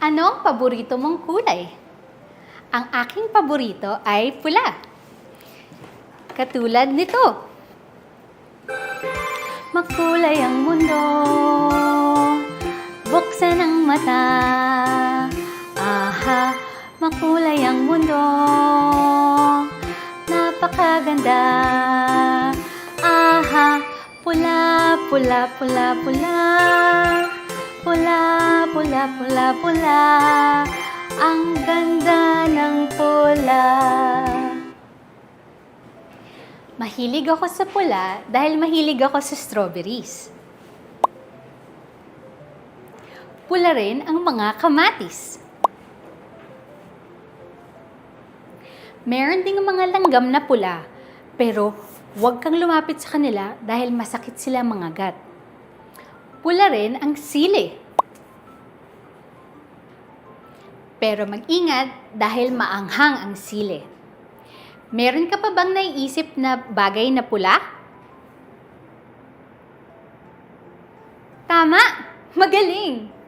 Ano ang paborito mong kulay? Ang aking paborito ay pula. Katulad nito. Makulay ang mundo, buksan ang mata. Aha, makulay ang mundo, napakaganda. Aha, pula, pula, pula, pula. Pula, pula, pula, pula. Ang ganda ng pula. Mahilig ako sa pula dahil mahilig ako sa strawberries. Pula rin ang mga kamatis. Meron ding mga langgam na pula, pero huwag kang lumapit sa kanila dahil masakit sila mga gat. Pula rin ang sili. Pero mag-ingat dahil maanghang ang sili. Meron ka pa bang naiisip na bagay na pula? Tama! Magaling!